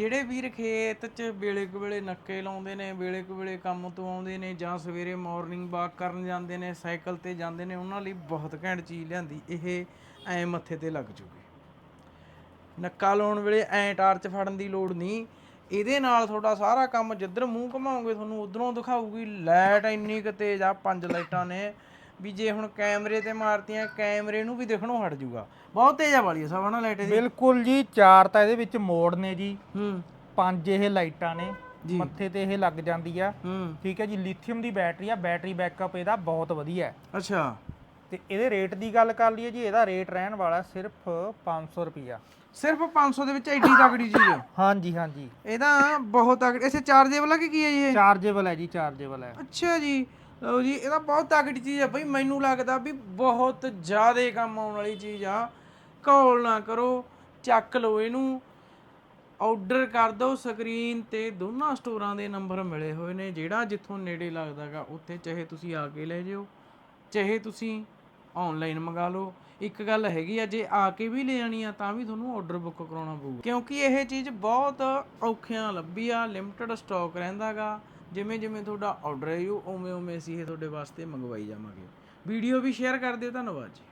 ਜਿਹੜੇ ਵੀਰ ਖੇਤ 'ਚ ਵੇਲੇ ਕੁ ਵੇਲੇ ਨੱਕੇ ਲਾਉਂਦੇ ਨੇ, ਵੇਲੇ ਕੁ ਵੇਲੇ ਕੰਮ ਤੋਂ ਆਉਂਦੇ ਨੇ ਜਾਂ ਸਵੇਰੇ ਮਾਰਨਿੰਗ ਵਾਕ ਕਰਨ ਜਾਂਦੇ ਨੇ ਸਾਈਕਲ ਤੇ ਜਾਂਦੇ ਨੇ, ਉਹਨਾਂ ਲਈ ਬਹੁਤ ਘੈਂਟ ਚੀਜ਼ ਲਿਆਂਦੀ, ਇਹ ਐ ਮੱਥੇ ਤੇ ਲੱਗ ਜੂਗੀ। ਨੱਕਾ ਲਾਉਣ ਵੇਲੇ ਐ ਟਾਰਚ ਫੜਨ ਦੀ ਲੋੜ ਨਹੀਂ, ਇਹਦੇ ਨਾਲ ਤੁਹਾਡਾ ਸਾਰਾ ਕੰਮ ਜਿੱਧਰ ਮੂੰਹ ਘਮਾਓਗੇ, ਤੁਹਾਨੂੰ ਉਧਰੋਂ ਦਿਖਾਊਗੀ, ਲਾਈਟ ਇੰਨੀ ਕੁ ਤੇਜ਼ ਆ, ਪੰਜ ਲਾਈਟਾਂ ਨੇ ਵੀ ਜੇ ਹੁਣ ਕੈਮਰੇ ਤੇ ਮਾਰਤੀਆਂ ਕੈਮਰੇ ਨੂੰ ਵੀ ਦਿਖਣੋਂ ਹਟ ਜੂਗਾ। ਬਹੁਤ ਤੇਜ਼ ਆ ਵਾਲੀ ਸਭ ਨਾ ਲਾਈਟ ਇਹਦੀ। ਬਿਲਕੁਲ ਜੀ ਚਾਰ ਤਾਂ ਇਹਦੇ ਵਿੱਚ ਮੋੜ ਨੇ ਜੀ। ਹੂੰ। ਪੰਜ ਇਹ ਲਾਈਟਾਂ ਨੇ ਜੀ। ਮੱਥੇ ਤੇ ਇਹ ਲੱਗ ਜਾਂਦੀ ਆ। ਹੂੰ। ਠੀਕ ਹੈ ਜੀ ਲਿਥੀਅਮ ਦੀ ਬੈਟਰੀ ਆ ਬੈਟਰੀ ਬੈਕਅਪ ਇਹਦਾ ਬਹੁਤ ਵਧੀਆ ਹੈ। ਅੱਛਾ। ਤੇ ਇਹਦੇ ਰੇਟ ਦੀ ਗੱਲ ਕਰ ਲਈਏ ਜੀ ਇਹਦਾ ਰੇਟ ਰਹਿਣ ਵਾਲਾ ਸਿਰਫ 500 ਰੁਪਿਆ ਸਿਰਫ 500 ਦੇ ਵਿੱਚ ਐਡੀ ਤਕੜੀ ਚੀਜ਼ ਹਾਂਜੀ ਹਾਂਜੀ। ਇਹਦਾ ਬਹੁਤ ਤਕੜੀ ਇਸੇ ਚਾਰਜੇਬਲ ਆ ਕਿ ਕੀ ਹੈ ਜੀ ਇਹ? ਚਾਰਜੇਬਲ ਹੈ ਜੀ ਚਾਰਜੇਬਲ ਹੈ। ਅੱਛਾ ਜੀ ਲਓ ਜੀ ਇਹਦਾ ਬਹੁਤ ਤਕੜੀ ਚੀਜ਼ ਆ ਬਈ, ਮੈਨੂੰ ਲੱਗਦਾ ਵੀ ਬਹੁਤ ਜ਼ਿਆਦਾ ਕੰਮ ਆਉਣ ਵਾਲੀ ਚੀਜ਼ ਆ। ਕਾਲ ਨਾ ਕਰੋ, ਚੱਕ ਲਓ ਇਹਨੂੰ। ਆਰਡਰ ਕਰ ਦਿਓ ਸਕਰੀਨ ਤੇ, ਦੋਨਾਂ ਸਟੋਰਾਂ ਦੇ ਨੰਬਰ ਮਿਲੇ ਹੋਏ ਨੇ, ਜਿਹੜਾ ਜਿੱਥੋਂ ਨੇੜੇ ਲੱਗਦਾਗਾ, ਉੱਥੇ ਚਾਹੇ ਤੁਸੀਂ ਆ ਕੇ ਲੈ ਜਿਓ, ਚਾਹੇ ਤੁਸੀਂ ਆਨਲਾਈਨ ਮੰਗਾ ਲਓ। ਇੱਕ ਗੱਲ ਹੈਗੀ ਆ, ਜੇ ਆ ਕੇ ਵੀ ਲੈ ਜਾਣੀ ਆ, ਤਾਂ ਵੀ ਤੁਹਾਨੂੰ ਆਰਡਰ ਬੁੱਕ ਕਰਾਉਣਾ ਪਊਗਾ। ਕਿਉਂਕਿ ਇਹ ਚੀਜ਼ ਬਹੁਤ ਔਖਿਆਂ ਲੱਭੀ ਆ ਲਿਮਟਿਡ ਸਟਾਕ ਰਹਿੰਦਾਗਾ ਜਿਵੇਂ ਜਿਵੇਂ ਤੁਹਾਡਾ ਆਰਡਰ ਹੈ ਉਵੇਂ ਉਵੇਂ ਅਸੀਂ ਇਹ ਤੁਹਾਡੇ ਵਾਸਤੇ ਮੰਗਵਾਈ ਜਾਵਾਂਗੇ। ਵੀਡੀਓ ਵੀ ਸ਼ੇਅਰ ਕਰ ਦਿਓ, ਧੰਨਵਾਦ ਜੀ।